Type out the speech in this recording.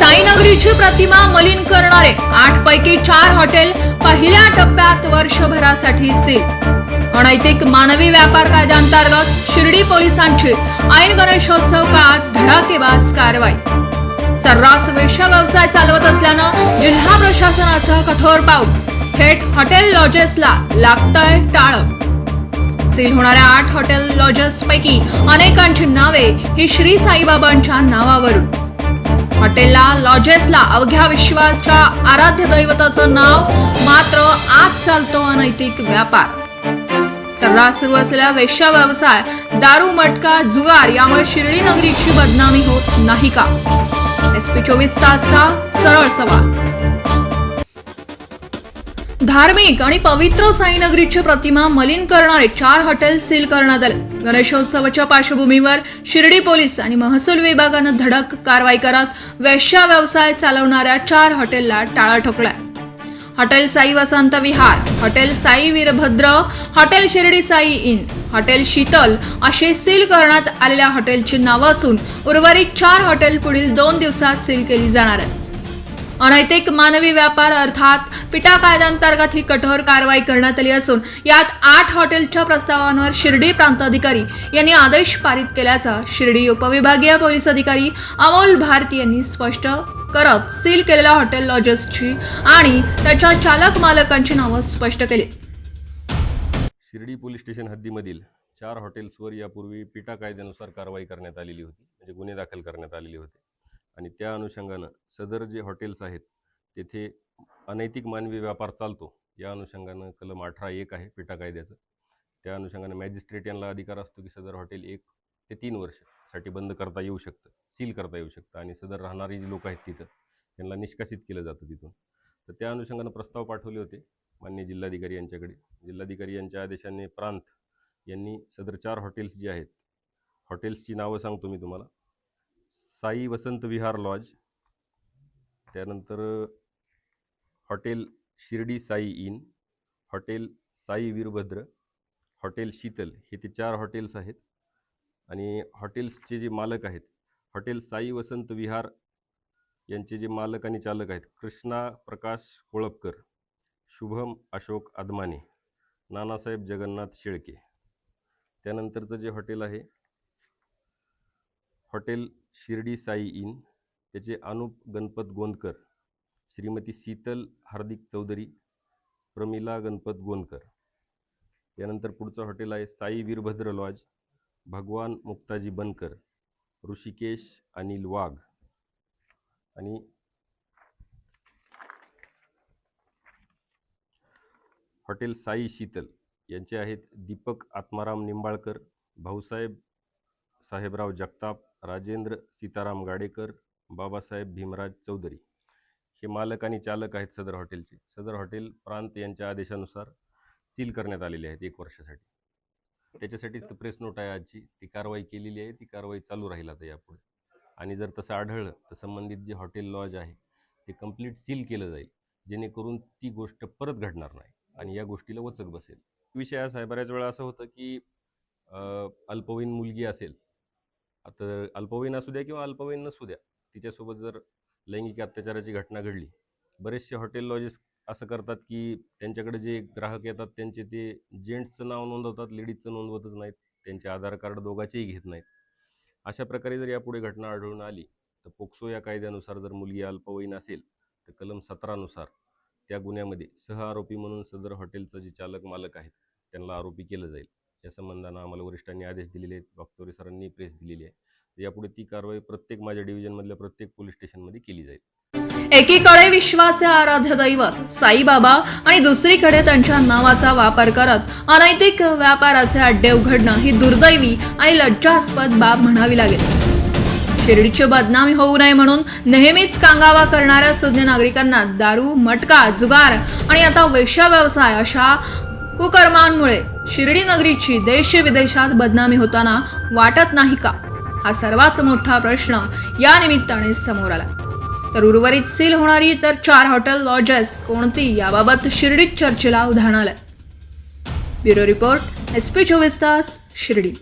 साईनगरीची प्रतिमा मलिन करणारे. आठ पैकी चार हॉटेल पहिल्या टप्प्यात वर्षभरासाठी सील. अनैतिक मानवी व्यापार कायद्यांतर्गत शिर्डी पोलिसांची ऐन गणेशोत्सव काळात धडाकेबाज कारवाई. सर्रास वेश्या व्यवसाय चालवत असल्यानं जिल्हा प्रशासनाचं कठोर पाऊल. थेट हॉटेल लॉजेसला लागतंय टाळ. सील होणाऱ्या आठ हॉटेल लॉजेस पैकी अनेकांची नावे ही श्री साईबाबांच्या नावावरून. हॉटेलला लॉजेसला अवघ्या विश्वाच्या आराध्य दैवताचं नाव मात्र आज चालतो अनैतिक व्यापार. सर्रास सुरू असलेला वेश्या व्यवसाय दारू मटका जुगार यामुळे शिर्डी नगरीची बदनामी होत नाही का? एस पी चोवीस तासचा सरळ सवाल. धार्मिक आणि पवित्र साईनगरीची प्रतिमा मलिन करणारे चार हॉटेल सील करण्यात आले. गणेशोत्सवाच्या पार्श्वभूमीवर शिर्डी पोलीस आणि महसूल विभागानं धडक कारवाई करत वेश्या व्यवसाय चालवणाऱ्या चार हॉटेलला टाळा ठोकलाय. Hotel Sai Vasant Vihar hotel Sai Veerbhadra hotel Shirdi Sai inn hotel Sheetal असे सील करण्यात आलेल्या हॉटेलची नावं असून उर्वरित चार हॉटेल पुढील दोन दिवसात सील केली जाणार आहेत. अनैतिक मानवी व्यापार अर्थात पिटा कायद्यांतर्गत ही कठोर कारवाई करण्यात आली असून यात आठ हॉटेलच्या प्रस्तावांवर शिर्डी प्रांताधिकारी यांनी आदेश पारित केल्याचा शिर्डी उपविभागीय पोलीस अधिकारी अमोल भारती यांनी स्पष्ट करत सील केलेल्या हॉटेल लॉजेसची आणि त्याच्या चालक मालकांची नावं स्पष्ट केली. शिर्डी पोलीस स्टेशन हद्दीमधील चार हॉटेल्सवर यापूर्वी पिटा कायद्यानुसार कारवाई करण्यात आलेली होती म्हणजे गुन्हे दाखल करण्यात आलेले होते. आणि त्या अनुषंगानं सदर जे हॉटेल्स आहेत तेथे अनैतिक मानवी व्यापार चालतो. या अनुषंगानं कलम अठरा एक आहे पिटा कायद्याचं. त्या अनुषंगानं मॅजिस्ट्रेट यांना अधिकार असतो की सदर हॉटेल एक ते तीन वर्षसाठी बंद करता येऊ शकतं सील करता येऊ शकतं आणि सदर राहणारी जी लोक आहेत तिथं त्यांना निष्कासित केलं जातं तिथून. तर त्या अनुषंगानं प्रस्ताव पाठवले होते मान्य जिल्हाधिकारी यांच्याकडे. जिल्हाधिकारी यांच्या आदेशाने प्रांत यांनी सदर चार हॉटेल्स जी आहेत हॉटेल्सची नावं सांगतो मी तुम्हाला. साई वसंत विहार लॉज. त्यानंतर hotel Shirdi Sai inn hotel Sai Veerbhadra hotel Sheetal हे ते चार हॉटेल्स आहेत. आणि हॉटेल्सचे जे मालक आहेत हॉटेल साई वसंत विहार यांचे जे मालक आणि चालक आहेत कृष्णा प्रकाश कोळपकर शुभम अशोक आदमाने नानासाहेब जगन्नाथ शेळके. त्यानंतरचं जे हॉटेल आहे हॉटेल शिर्डी साई इन त्याचे अनुप गणपत गोंदकर श्रीमती शीतल हार्दिक चौधरी प्रमिला गणपत गोंदकर. यानंतर पुढचं हॉटेल आहे साई वीरभद्र लॉज भगवान मुक्ताजी बनकर ऋषिकेश अनिल वाघ. आणि हॉटेल साई शीतल यांचे आहेत दीपक आत्माराम निंबाळकर भाऊसाहेब साहेबराव जगताप राजेंद्र सीताराम गाडेकर बाबासाहेब भीमराज चौधरी. हे मालक आणि चालक आहेत सदर हॉटेलचे. सदर हॉटेल प्रांत यांच्या आदेशानुसार सील करण्यात आलेले आहेत एक वर्षासाठी. त्याच्यासाठीच तर प्रेस नोट आहे आजची. ती कारवाई केलेली आहे. ती कारवाई चालू राहील आता यापुढे. आणि जर तसं आढळलं तर संबंधित जे हॉटेल लॉज आहे ते कंप्लीट सील केलं जाईल. जेणेकरून ती गोष्ट परत घडणार नाही आणि या गोष्टीला वचक बसेल. विषय असा आहे बऱ्याच वेळा असं होतं की अल्पवयीन मुलगी असेल आता अल्पवयीन असू द्या किंवा अल्पवयीन नसू द्या तिच्यासोबत जर लैंगिक अत्याचाराची घटना घडली बरेचसे हॉटेल लॉजेस असं करतात की त्यांच्याकडे जे ग्राहक येतात त्यांचे ते जेंट्सचं नाव नोंदवतात लेडीजचं नोंदवतच नाहीत त्यांचे आधार कार्ड दोघांचेही घेत नाहीत. अशा प्रकारे जर यापुढे घटना आढळून आली तर पोक्सो या कायद्यानुसार जर मुलगी अल्पवयीन असेल तर कलम सतरानुसार त्या गुन्ह्यामध्ये सह आरोपी म्हणून सदर हॉटेलचं जे चालक मालक आहेत त्यांना आरोपी केलं जाईल. या संबंधानं आम्हाला वरिष्ठांनी आदेश दिलेले आहेत. वागचौरे सरांनी प्रेस दिलेली आहे. यापुढे ती कारवाई प्रत्येक माझ्या डिव्हिजनमधल्या प्रत्येक पोलीस स्टेशनमध्ये केली जाईल. एकीकडे विश्वाचे आराध्य दैवत साईबाबा आणि दुसरीकडे त्यांच्या नावाचा वापर करत अनैतिक व्यापाराचे अड्डे उघडणं ही दुर्दैवी आणि लज्जास्पद बाब म्हणावी लागेल. शिर्डीची बदनामी होऊ नये म्हणून नेहमीच कांगावा करणाऱ्या सुज्ञ नागरिकांना दारू मटका जुगार आणि आता वेश्या व्यवसाय अशा कुकर्मांमुळे शिर्डी नगरीची देश विदेशात बदनामी होताना वाटत नाही का? हा सर्वात मोठा प्रश्न या निमित्ताने समोर आला. तर उर्वरित सील होणारी तर चार हॉटेल लॉजेस कोणती याबाबत शिर्डीत चर्चेला उधाण आलं ब्युरो रिपोर्ट एस पी चोवीस तास शिर्डी.